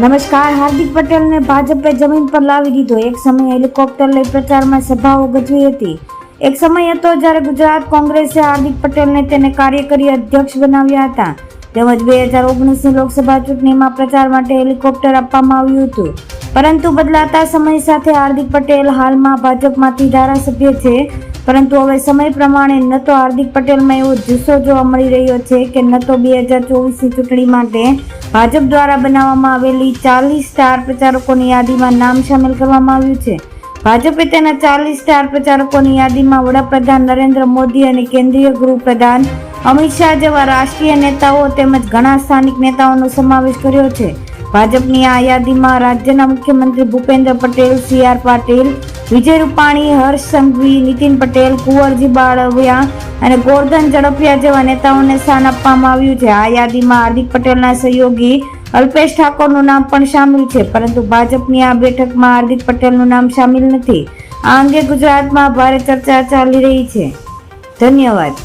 નમસ્કાર, હાર્દિક પટેલને ભાજપે જમીન પર લાવી દીધો. એક સમયે હેલિકોપ્ટર લઈ પ્રચારમાં સભાઓ ગજવી હતી. એક સમય હતો જ્યારે ગુજરાત કોંગ્રેસે હાર્દિક પટેલને તેને કાર્યકારી અધ્યક્ષ બનાવ્યા હતા. તેમજ બે હજાર ઓગણીસની લોકસભા ચૂંટણીમાં પ્રચાર માટે હેલિકોપ્ટર આપવામાં આવ્યું હતું. પરંતુ બદલાતા સમય સાથે હાર્દિક પટેલ હાલમાં ભાજપમાંથી ધારાસભ્ય છે. પરંતુ હવે સમય પ્રમાણે ન તો હાર્દિક પટેલમાં એવો જુસ્સો જોવા મળી રહ્યો છે કે ન તો બે હજાર ચોવીસની ચૂંટણી માટે ભાજપ દ્વારા બનાવવામાં આવેલી ચાલીસ સ્ટાર પ્રચારકોની યાદીમાં નામ સામેલ કરવામાં આવ્યું છે. ભાજપે તેના ચાલીસ સ્ટાર પ્રચારકોની યાદીમાં વડાપ્રધાન નરેન્દ્ર મોદી અને કેન્દ્રીય ગૃહપ્રધાન અમિત શાહ જેવા રાષ્ટ્રીય નેતાઓ તેમજ ઘણા સ્થાનિક નેતાઓનો સમાવેશ કર્યો છે. ભાજપની આ યાદીમાં રાજ્યના મુખ્યમંત્રી ભૂપેન્દ્ર પટેલ, સી આર પાટીલ, વિજય રૂપાણી, હર્ષ સંઘવી, નીતિન પટેલ, કુંવરજી બાળવિયા અને ગોરધન ઝડપિયા જેવા નેતાઓને સ્થાન આપવામાં આવ્યું છે. આ યાદીમાં હાર્દિક પટેલના સહયોગી અલ્પેશ ઠાકોરનું નામ પણ સામેલ છે, પરંતુ ભાજપની આ બેઠકમાં હાર્દિક પટેલનું નામ સામેલ નથી. આ અંગે ગુજરાતમાં ભારે ચર્ચા ચાલી રહી છે. ધન્યવાદ.